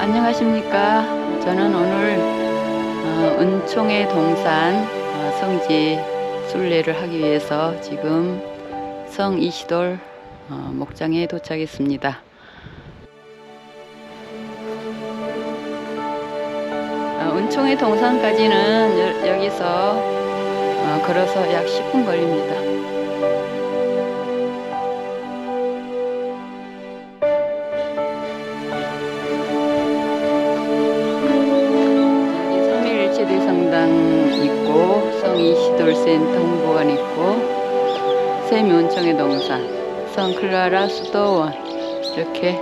안녕하십니까. 저는 오늘 어, 은총의 동산 어, 성지 순례를 하기 위해서 지금 성 이시돌 어, 목장에 도착했습니다. 어, 은총의 동산까지는 여, 여기서 어, 걸어서 약 10분 걸립니다. 있고 세미온청의 동산 성클라라 수도원 이렇게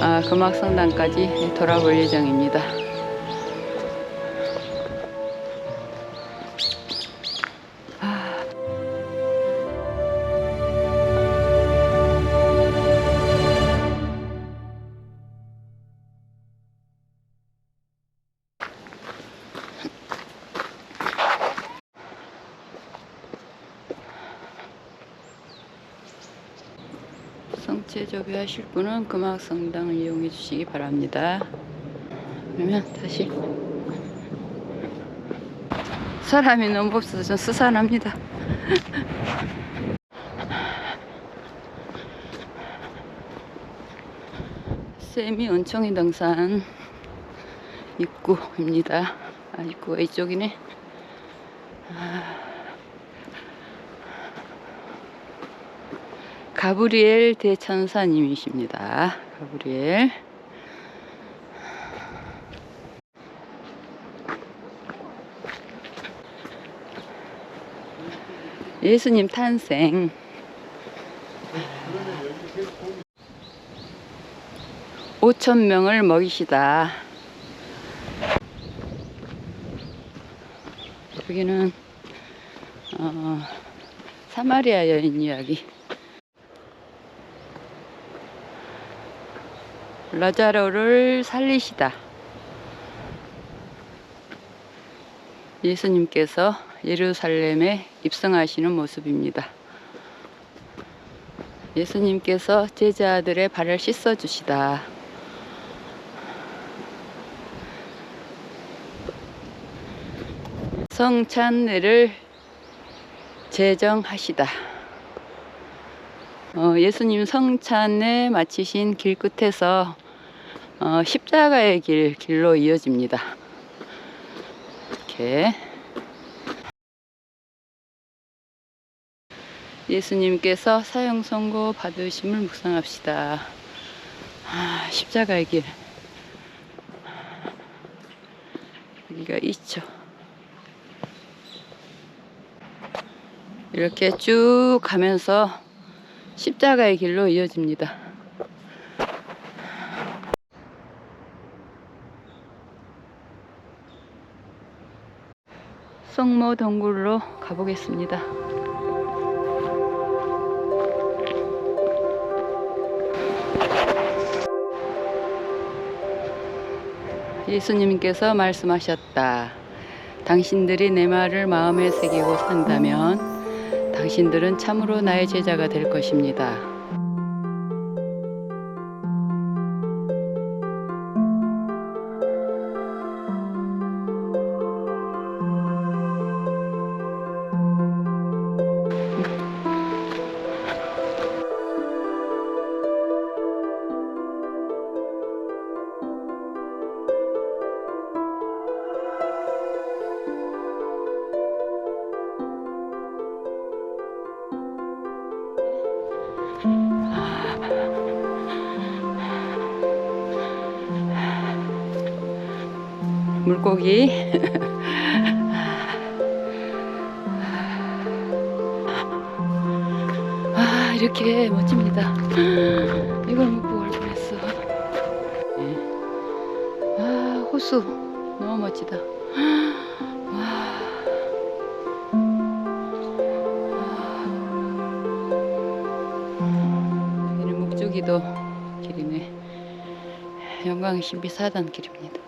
아, 금악성당까지 돌아볼 예정입니다. 성체 조비하실 분은 금악성당을 이용해 주시기 바랍니다. 그러면 다시 사람이 너무 없어서 좀 스산합니다. 세미 은총이 등산 입구입니다. 아, 입구가 이쪽이네. 가브리엘 대천사님이십니다. 가브리엘. 예수님 탄생. 오천 명을 먹이시다. 여기는 어, 사마리아 여인 이야기. 라자로를 살리시다. 예수님께서 예루살렘에 입성하시는 모습입니다. 예수님께서 제자들의 발을 씻어 주시다. 성찬례를 제정하시다. 어, 예수님 성찬에 마치신 길 끝에서 어, 십자가의 길, 길로 이어집니다. 이렇게. 예수님께서 사형 선고 받으심을 묵상합시다. 아, 십자가의 길. 여기가 있죠. 이렇게 쭉 가면서 십자가의 길로 이어집니다. 성모 동굴로 가보겠습니다. 예수님께서 말씀하셨다. 당신들이 내 말을 마음에 새기고 산다면 당신들은 참으로 나의 제자가 될 것입니다. 물고기. 아, 이렇게 멋집니다. 이걸 못 보고 갈 뻔했어. 예. 아, 호수. 너무 멋지다. 와. 아. 여기는 목조기도 길이네. 영광의 신비 사단 길입니다.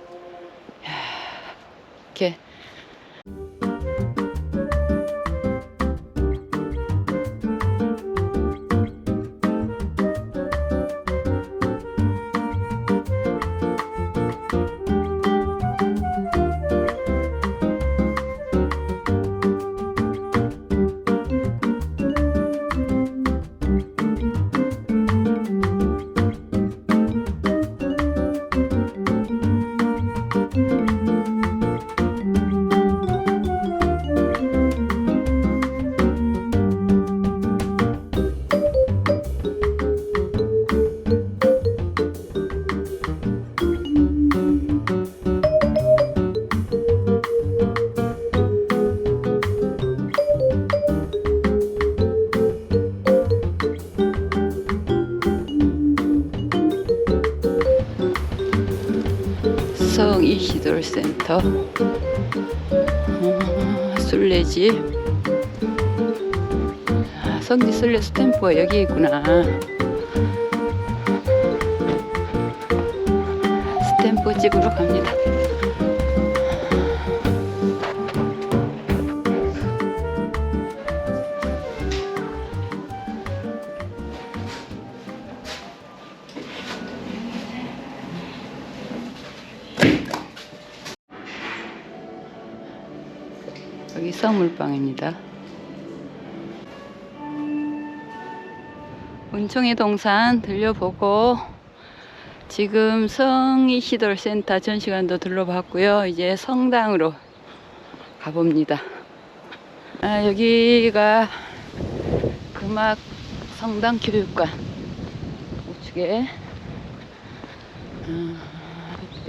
이 센터. 어, 술래집 아, 성지 술래 스탬프가 여기 있구나. 스탬프 집으로 갑니다 방입니다. 은총의 동산 들려보고 지금 성이시돌 센터 전시관도 둘러봤고요. 이제 성당으로 가봅니다. 아, 여기가 금악 성당 교육관 우측에 아,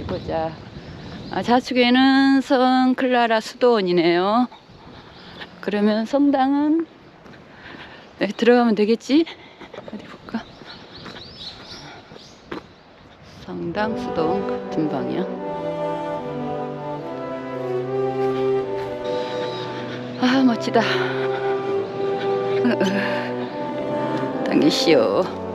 보자. 아, 좌측에는 성 클라라 수도원이네요. 그러면 성당은 여기 들어가면 되겠지? 어디 볼까? 성당 수도원 같은 방이야. 아 멋지다. 당기시오.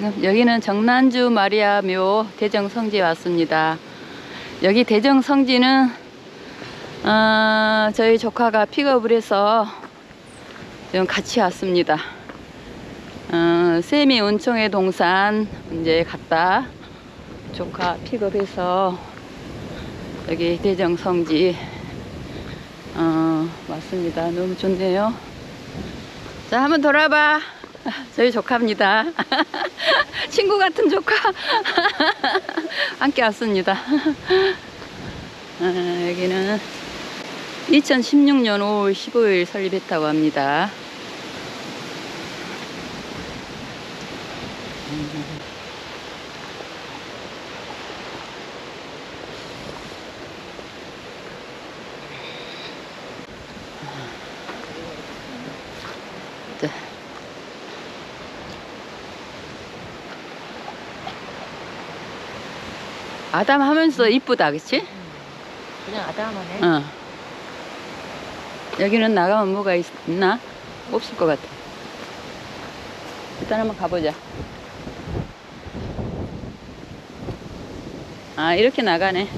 지금 여기는 정난주 마리아 묘 대정성지에 왔습니다. 여기 대정성지는 어, 저희 조카가 픽업을 해서 지금 같이 왔습니다. 어, 세미 운총의 동산 이제 갔다 조카 픽업해서 여기 대정성지 어, 왔습니다. 너무 좋네요. 자, 한번 돌아봐. 저희 조카입니다. 친구 같은 조카. 함께 왔습니다. 아, 여기는 2016년 5월 15일 설립했다고 합니다. 아담 하면서 이쁘다, 그치? 그냥 아담하네. 어. 여기는 나가면 뭐가 있, 나 없을 것 같아. 일단 한번 가보자. 아, 이렇게 나가네.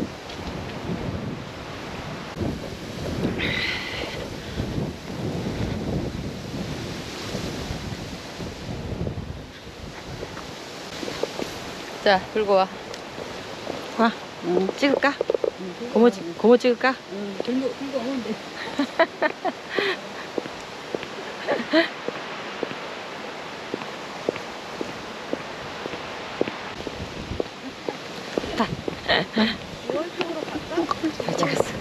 자, 들고 와. 와, 응. 찍을까? 고모, 찍- 고모 찍을까? 응, 들고, 들고 오면 돼. 잘 찍었어.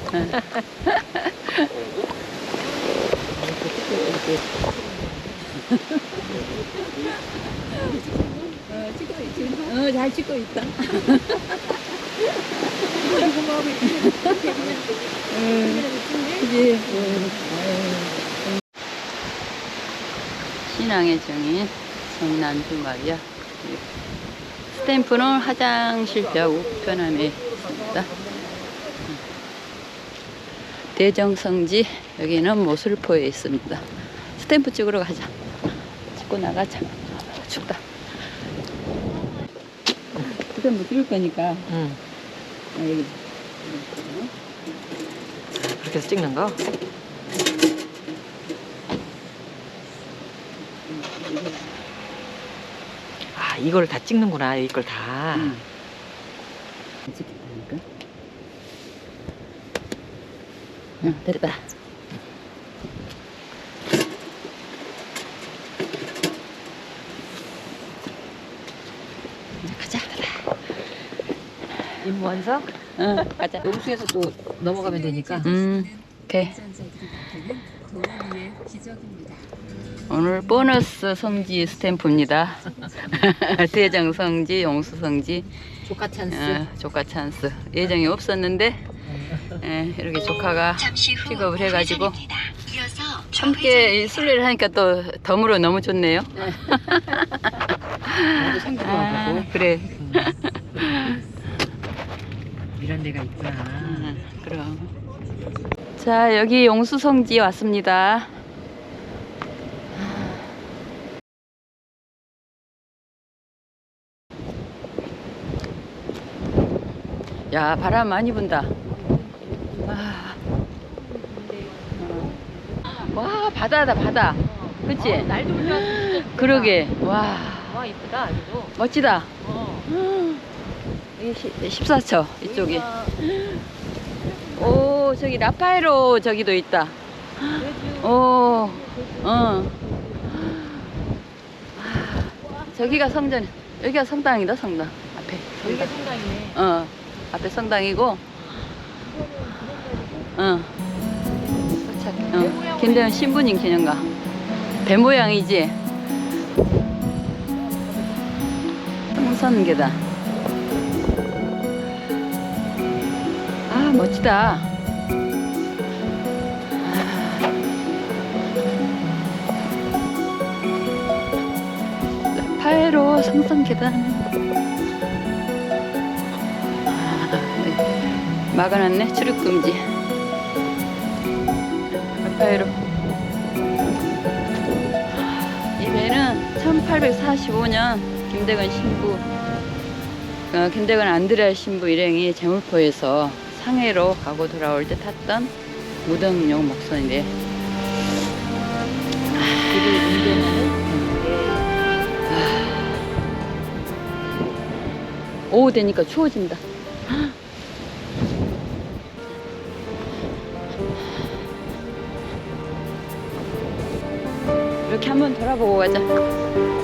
어, 잘 찍고 있다. 그지? 신앙의 정인 성난주 말이야. 스탬프는 화장실 벽 우편함에 있습니다. 대정성지 여기는 모슬포에 있습니다. 스탬프 찍으러 가자. 찍고 나가자. 춥다. 못 띄울 거니까. 응. 아, 여기. 그렇게 해서 찍는 거? 아, 이걸 다 찍는구나. 이걸 다. 응. 찍겠다니까. 응, 됐다. 이제 가자. 임무 완성? 응, 가자. 용수에서 또 넘어가면 되니까. 음, 오케이. 오늘 보너스 성지 스탬프입니다. 대장 성지, 용수 성지, 조카 찬스. 어, 조카 찬스. 예정이 없었는데 예, 이렇게 조카가 픽업을 해가지고 함께 이 순례를 하니까 또 덤으로 너무 좋네요. 생각도 아, 하고. 그래. 이런 데가 있구나. 아, 그럼. 자, 여기 용수 성지 왔습니다. 야, 바람 많이 분다. 와, 어. 와 바다다, 바다. 그치? 어, 날도 올라왔어. 그러게. 와, 와, 이쁘다, 여기도. 멋지다. 어. 여기 14초, 이쪽이. 오, 저기 라파에로 저기도 있다. 오, 어. 저기가 성전, 여기가 성당이다, 성당. 앞에. 여기가 성당. 성당이네. 어, 앞에 성당이고, 어. 어. 김대현 신부님 기념관. 배 모양이지? 성선 계단. 아, 멋지다. 파에로 성선 계단. 아, 네. 막아놨네 출입 금지. 파에로. 이 배는 1845년 김대건 신부, 어, 김대건 안드레아 신부 일행이 제물포에서 상해로 가고 돌아올 때 탔던 무등용 목선인데 길을 운전하는 오후 되니까 추워진다. 이렇게 한번 돌아보고 가자.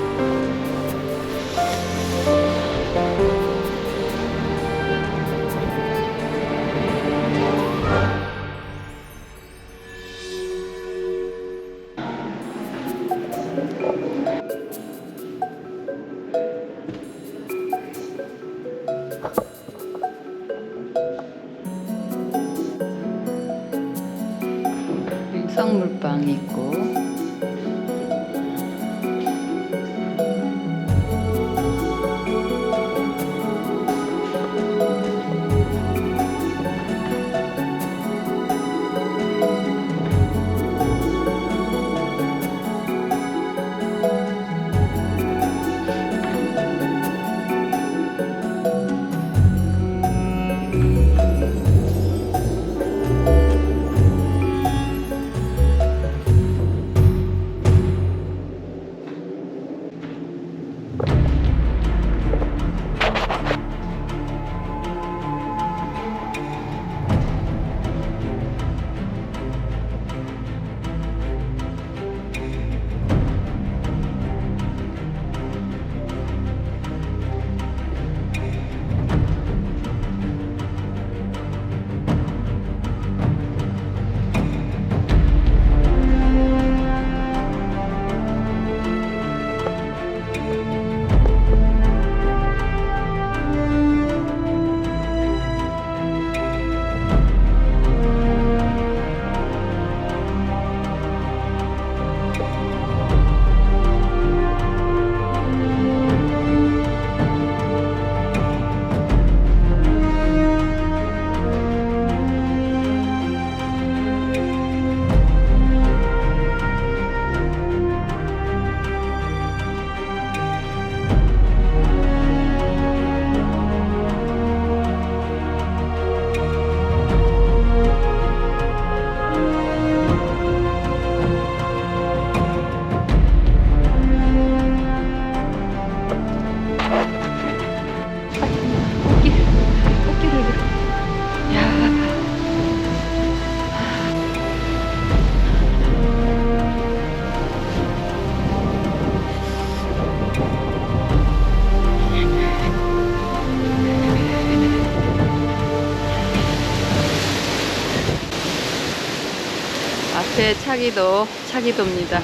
차기도, 차기도입니다.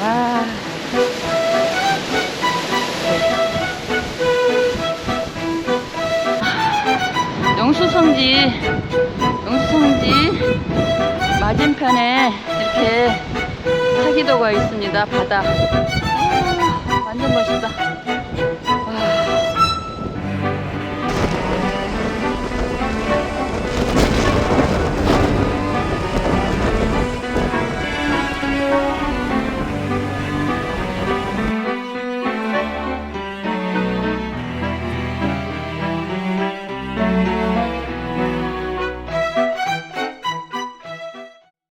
와. 영수성지, 영수성지 맞은편에 이렇게 차기도가 있습니다. 바다. 아, 완전 멋있다.